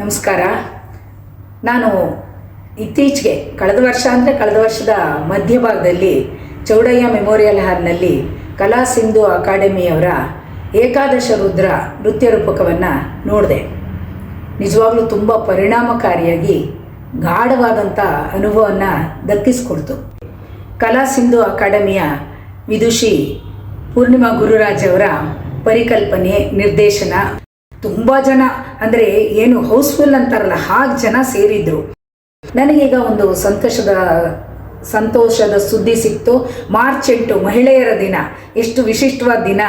ನಮಸ್ಕಾರ. ನಾನು ಇತ್ತೀಚೆಗೆ ಕಳೆದ ವರ್ಷ ಅಂದರೆ ಕಳೆದ ವರ್ಷದ ಮಧ್ಯಭಾಗದಲ್ಲಿ ಚೌಡಯ್ಯ ಮೆಮೋರಿಯಲ್ ಹಾಲ್ನಲ್ಲಿ ಕಲಾ ಸಿಂಧು ಅಕಾಡೆಮಿಯವರ ಏಕಾದಶ ರುದ್ರ ನೃತ್ಯ ರೂಪಕವನ್ನು ನೋಡಿದೆ. ನಿಜವಾಗ್ಲೂ ತುಂಬ ಪರಿಣಾಮಕಾರಿಯಾಗಿ ಗಾಢವಾದಂಥ ಅನುಭವವನ್ನು ದಕ್ಕಿಸ್ಕೊಡ್ತು. ಕಲಾ ಸಿಂಧು ಅಕಾಡೆಮಿಯ ವಿದುಷಿ ಪೂರ್ಣಿಮಾ ಗುರುರಾಜ್ ಅವರ ಪರಿಕಲ್ಪನೆ ನಿರ್ದೇಶನ ತುಂಬ ಜನ, ಅಂದರೆ ಏನು ಹೌಸ್ಫುಲ್ ಅಂತಾರಲ್ಲ, ಹಾಗೆ ಜನ ಸೇರಿದ್ರು. ನನಗೀಗ ಒಂದು ಸಂತೋಷದ ಸಂತೋಷದ ಸುದ್ದಿ ಸಿಕ್ತು. ಮಾರ್ಚ್ ಎಂಟು, ಮಹಿಳೆಯರ ದಿನ. ಎಷ್ಟು ವಿಶಿಷ್ಟವಾದ ದಿನ.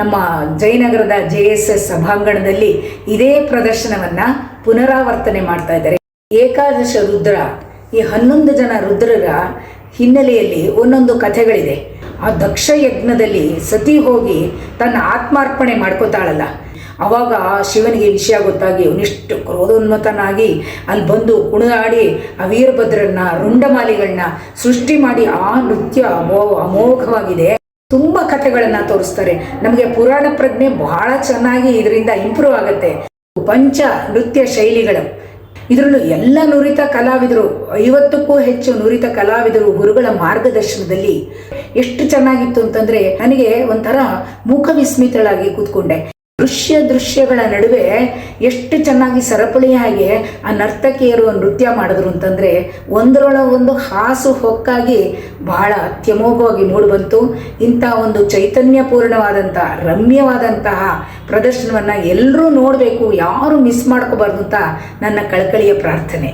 ನಮ್ಮ ಜಯನಗರದ ಜೆ ಎಸ್ ಎಸ್ ಸಭಾಂಗಣದಲ್ಲಿ ಇದೇ ಪ್ರದರ್ಶನವನ್ನು ಪುನರಾವರ್ತನೆ ಮಾಡ್ತಾ ಇದ್ದಾರೆ. ಏಕಾದಶ ರುದ್ರ. ಈ ಹನ್ನೊಂದು ಜನ ರುದ್ರರ ಹಿನ್ನೆಲೆಯಲ್ಲಿ ಒಂದೊಂದು ಕಥೆಗಳಿದೆ. ಆ ದಕ್ಷ ಯಜ್ಞದಲ್ಲಿ ಸತಿ ಹೋಗಿ ತನ್ನ ಆತ್ಮಾರ್ಪಣೆ ಮಾಡ್ಕೋತಾಳಲ್ಲ. ಅವಾಗ ಶಿವನಿಗೆ ವಿಷಯ ಗೊತ್ತಾಗಿ ಅವನಿಷ್ಟು ಕ್ರೋಧೋನ್ಮತನಾಗಿ ಅಲ್ಲಿ ಬಂದು ಕುಣಿದಾಡಿ ಆ ವೀರಭದ್ರನ್ನ, ರುಂಡಮಾಲಿಗಳನ್ನ ಸೃಷ್ಟಿ ಮಾಡಿ ಆ ನೃತ್ಯ ಅಮೋ, ಅಮೋಘವಾಗಿದೆ. ತುಂಬ ಕಥೆಗಳನ್ನು ತೋರಿಸ್ತಾರೆ. ನಮಗೆ ಪುರಾಣ ಪ್ರಜ್ಞೆ ಬಹಳ ಚೆನ್ನಾಗಿ ಇದರಿಂದ ಇಂಪ್ರೂವ್ ಆಗುತ್ತೆ. ಪಂಚ ನೃತ್ಯ ಶೈಲಿಗಳು. ಇದರಲ್ಲೂ ಎಲ್ಲ ನುರಿತ ಕಲಾವಿದರು, ಐವತ್ತಕ್ಕೂ ಹೆಚ್ಚು ನುರಿತ ಕಲಾವಿದರು ಗುರುಗಳ ಮಾರ್ಗದರ್ಶನದಲ್ಲಿ ಎಷ್ಟು ಚೆನ್ನಾಗಿತ್ತು ಅಂತಂದ್ರೆ, ನನಗೆ ಒಂಥರ ಮೂಕ ವಿಸ್ಮಿತಳಾಗಿ ಕೂತ್ಕೊಂಡೆ. ದೃಶ್ಯ ದೃಶ್ಯಗಳ ನಡುವೆ ಎಷ್ಟು ಚೆನ್ನಾಗಿ ಸರಪಳಿಯಾಗಿ ಆ ನರ್ತಕಿಯರು ನೃತ್ಯ ಮಾಡಿದ್ರು ಅಂತಂದರೆ ಒಂದರೊಳ ಒಂದು ಹಾಸು ಹೊಕ್ಕಾಗಿ ಬಹಳ ಅತ್ಯಮೋಘವಾಗಿ ಮೂಡಿಬಂತು. ಇಂಥ ಒಂದು ಚೈತನ್ಯಪೂರ್ಣವಾದಂಥ, ರಮ್ಯವಾದಂತಹ ಪ್ರದರ್ಶನವನ್ನು ಎಲ್ಲರೂ ನೋಡಬೇಕು, ಯಾರು ಮಿಸ್ ಮಾಡ್ಕೋಬಾರ್ದು ಅಂತ ನನ್ನ ಕಳಕಳಿಯ ಪ್ರಾರ್ಥನೆ.